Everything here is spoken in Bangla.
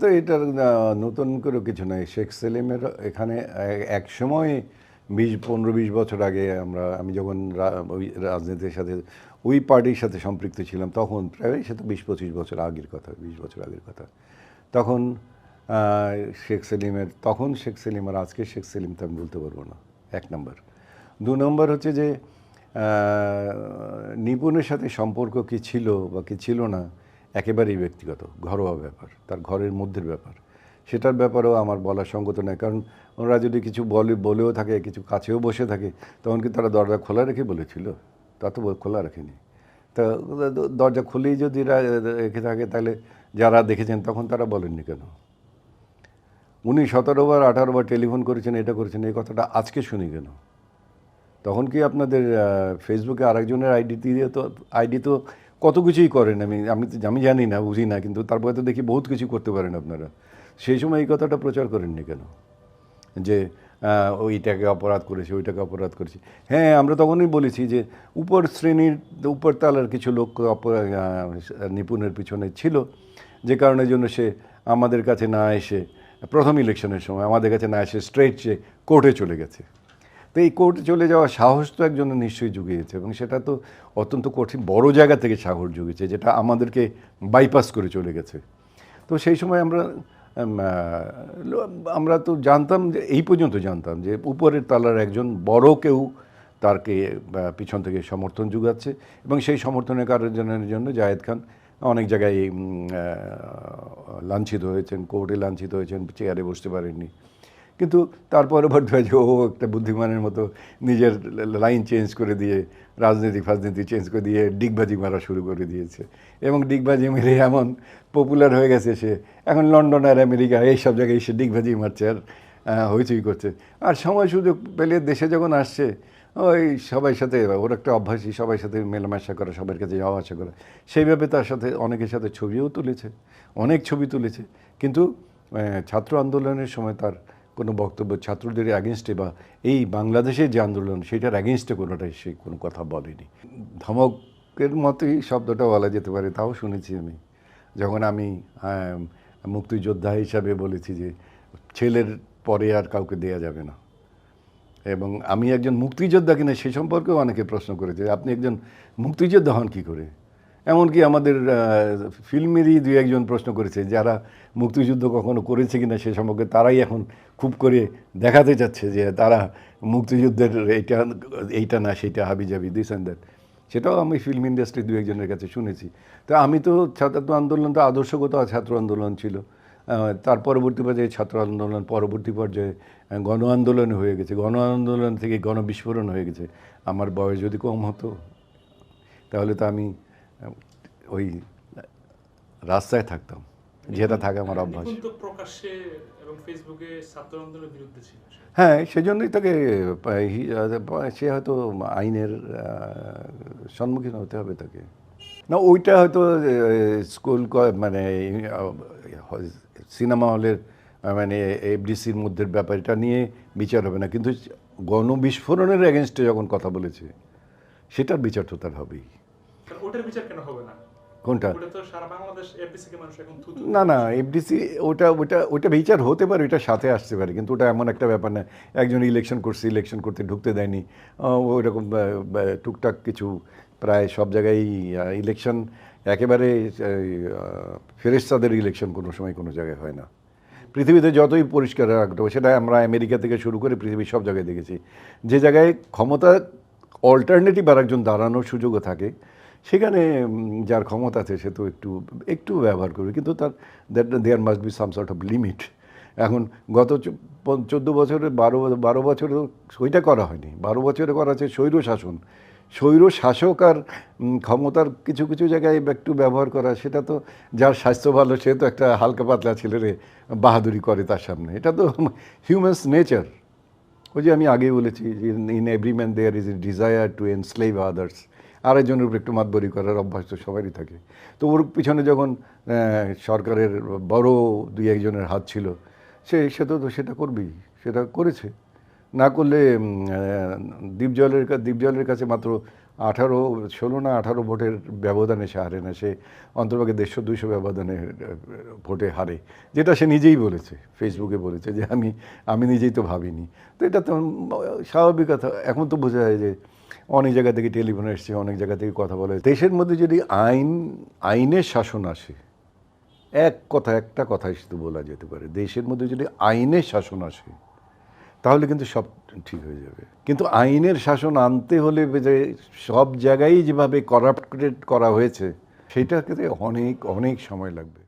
তো এটার নতুন করে কিছু নাই। শেখ সেলিমের এখানে এক সময় বিশ, পনেরো, বিশ বছর আগে আমরা, আমি যখন ওই রাজনীতির সাথে, ওই পার্টির সাথে সম্পৃক্ত ছিলাম, তখন প্রায় সেটা বিশ, পঁচিশ বছর আগের কথা, বিশ বছর আগের কথা। তখন শেখ সেলিমের, তখন শেখ সেলিম আর আজকে শেখ সেলিম তো আমি বলতে পারব না, এক নম্বর। দু নম্বর হচ্ছে যে নিপুণের সাথে সম্পর্ক কি ছিল বা কি ছিল না একেবারেই ব্যক্তিগত, ঘরোয়া ব্যাপার, তার ঘরের মধ্যের ব্যাপার। সেটার ব্যাপারেও আমার বলার সঙ্গত নয় কারণ ওনারা যদি কিছু বলে, বলেও থাকে, কিছু কাছেও বসে থাকে, তখন কি তারা দরজা খোলা রেখে বলেছিল? তা তো খোলা রাখেনি। তা দরজা খুলেই যদি রেখে থাকে, তাহলে যারা দেখেছেন তখন তারা বলেননি কেন? উনি সতেরো বার, আঠারো বার টেলিফোন করেছেন, এটা করেছেন, এই কথাটা আজকে শুনি কেন? তখন কি আপনাদের ফেসবুকে আরেকজনের আইডি দিয়ে তো, আইডি তো কত কিছুই করেন, আমি আমি তো- আমি জানি না, বুঝি না, কিন্তু তারপরে তো দেখি বহুত কিছু করতে পারেন আপনারা। সেই সময় এই কথাটা প্রচার করেননি কেন? যে ওইটাকে অপরাধ করেছে, ওইটাকে অপরাধ করেছে। হ্যাঁ আমরা তখনই বলেছি যে, উপর শ্রেণির, উপর তালার কিছু লোক নিপুণের পিছনে ছিল, যে কারণের জন্য সে আমাদের কাছে না এসে, প্রথম ইলেকশনের সময় আমাদের কাছে না এসে স্ট্রেট কোর্টে চলে গেছে। তো এই কোর্টে চলে যাওয়ার সাহস তো একজনের নিশ্চয়ই জুগিয়েছে এবং সেটা তো অত্যন্ত কঠিন, বড় জায়গা থেকে সাহস জুগিয়েছে যেটা আমাদেরকে বাইপাস করে চলে গেছে। তো সেই সময় আমরা আমরা তো জানতাম যে, এই পর্যন্ত জানতাম যে উপরের তালার একজন বড় কেউ তারকে পিছন থেকে সমর্থন যোগাচ্ছে এবং সেই সমর্থনের কারণের জন্য জায়েদ খান অনেক জায়গায় লাঞ্ছিত হয়েছেন, কোর্টে লাঞ্ছিত হয়েছেন, চেয়ারে বসতে পারেননি। কিন্তু তারপরে বোধ হয় যে ও একটা বুদ্ধিমানের মতো নিজের লাইন চেঞ্জ করে দিয়ে, রাজনীতি ফাজনীতি চেঞ্জ করে দিয়ে ডিগবাজি মারা শুরু করে দিয়েছে। এবং ডিগবাজি মেরে এমন পপুলার হয়ে গেছে সে। এখন লন্ডন আর আমেরিকা এইসব জায়গায় এসে ডিগবাজি মারছে আর হইচই করছে। আর সময় সুযোগ পেলে দেশে যখন আসছে, ওই সবাই সাথে, ওর একটা অভ্যাসই সবার সাথে মেলামেশা করা, সবার কাছে যাওয়া আসা করা। সেইভাবে তার সাথে অনেকের সাথে ছবিও তুলেছে, অনেক ছবি তুলেছে। কিন্তু ছাত্র আন্দোলনের সময় তার কোনো বক্তব্য ছাত্রদের অ্যাগেনস্টে বা এই বাংলাদেশের যে আন্দোলন, সেটার অ্যাগেনস্টে কোনোটাই সে কোনো কথা বলেনি। ধমকের মতোই শব্দটা বলা যেতে পারে, তাও শুনেছি আমি। যখন আমি, মুক্তিযোদ্ধা হিসাবে বলেছি যে ছেলের পরে আর কাউকে দেয়া যাবে না। এবং আমি একজন মুক্তিযোদ্ধা কিনা সে সম্পর্কেও অনেকে প্রশ্ন করেছে, আপনি একজন মুক্তিযোদ্ধা হন কী করে? এমনকি আমাদের ফিল্মেরই দুই একজন প্রশ্ন করেছে, যারা মুক্তিযুদ্ধ কখনো করেছে কিনা সে সম্পর্কে তারাই এখন খুব করে দেখাতে চাচ্ছে যে তারা মুক্তিযুদ্ধের এইটা এইটা না সেইটা হাবি যাবি দিস অ্যান্ড দ্যাট সেটাও আমি ফিল্ম ইন্ডাস্ট্রি দু একজনের কাছে শুনেছি। তো আমি তো ছাত্র আন্দোলন, তো আদর্শগত ছাত্র আন্দোলন ছিল। তার পরবর্তী পর্যায়ে ছাত্র আন্দোলন, পরবর্তী পর্যায়ে গণ আন্দোলন হয়ে গেছে। গণ আন্দোলন থেকে গণবিস্ফোরণ হয়ে গেছে। আমার বয়স যদি কম হতো, তাহলে তো আমি ওই রাস্তায় থাকতাম যেটা থাকে আমার অভ্যাস। নিকুঞ্জ তো প্রকাশ্যে এবং ফেসবুকে ছাত্র আন্দোলনের বিরুদ্ধে ছিল। হ্যাঁ সেজন্যই তাকে সে হয়তো আইনের সম্মুখীন হতে হবে তাকে। না ওইটা হয়তো স্কুল ক- মানে সিনেমা হলের মানে এফডিসির মধ্যে ব্যাপারটা নিয়ে বিচার হবে না। কিন্তু গণবিস্ফোরণের এগেনস্টে যখন কথা বলেছে সেটার বিচার তো তার হবেই। ওটার বিচার কেন হবে না? কোনটা? না না এফডিসি ওটা ওটা ওটা বিচার হতে পারে ওটা সাথে আসতে পারে কিন্তু ওটা এমন একটা ব্যাপার না। একজন ইলেকশন করছে ইলেকশন করতে ঢুকতে দেয়নি। ওই রকম টুকটাক কিছু প্রায় সব জায়গায় ইলেকশন একেবারে ফেরেস্তাদের ইলেকশন কোনো সময় কোনো জায়গায় হয় না। পৃথিবীতে যতই পরিষ্কার রাখতে সেটা আমরা আমেরিকা থেকে শুরু করে পৃথিবীর সব জায়গায় দেখেছি। যে জায়গায় ক্ষমতা অল্টারনেটিভ আর একজন দাঁড়ানোর সুযোগও থাকে সেখানে যার ক্ষমতা আছে, সে তো একটু একটু ব্যবহার করবে, কিন্তু তার that there must be some sort of limit এখন গত চোদ্দ বছরে বারো বারো বছরে ওইটা করা হয়নি। বারো বছরে করা আছে স্বৈর শাসন। স্বৈর শাসক আর ক্ষমতার কিছু কিছু জায়গায় একটু ব্যবহার করা, সেটা তো যার স্বাস্থ্য ভালো, সে তো একটা হালকা পাতলা ছেলেরে বাহাদুরি করে তার সামনে। এটা তো হিউম্যানস নেচার ওই যে আমি আগে বলেছি in every man there is a desire to enslave others আরেকজনের উপর একটু মাতবরি করার অভ্যাস তো সবারই থাকে। তো ওর পিছনে যখন সরকারের বড় দুই একজনের হাত ছিল, সে সে তো সেটা করবেই, সেটা করেছে। না করলে দ্বীপজলের দ্বীপজলের কাছে মাত্র আঠারো, ষোলো না আঠারো ভোটের ব্যবধানে সে হারে না, সে অন্তর্ভাগে দেড়শো, দুইশো ব্যবধানে ভোটে হারে, যেটা সে নিজেই বলেছে, ফেসবুকে বলেছে যে আমি আমি নিজেই তো ভাবিনি। তো এটা তো স্বাভাবিক কথা। এখন তো বোঝা যায় যে অনেক জায়গা থেকে টেলিফোন এসছে অনেক জায়গা থেকে কথা বলে দেশের মধ্যে যদি আইন, আইনের শাসন আসে, এক কথা, একটা কথাই শুধু বলা যেতে পারে, দেশের মধ্যে যদি আইনের শাসন আসে তাহলে কিন্তু সব ঠিক হয়ে যাবে। কিন্তু আইনের শাসন আনতে হলে যে সব জায়গায় যেভাবে করাপ্টেড করা হয়েছে, সেটাকে অনেক অনেক সময় লাগবে।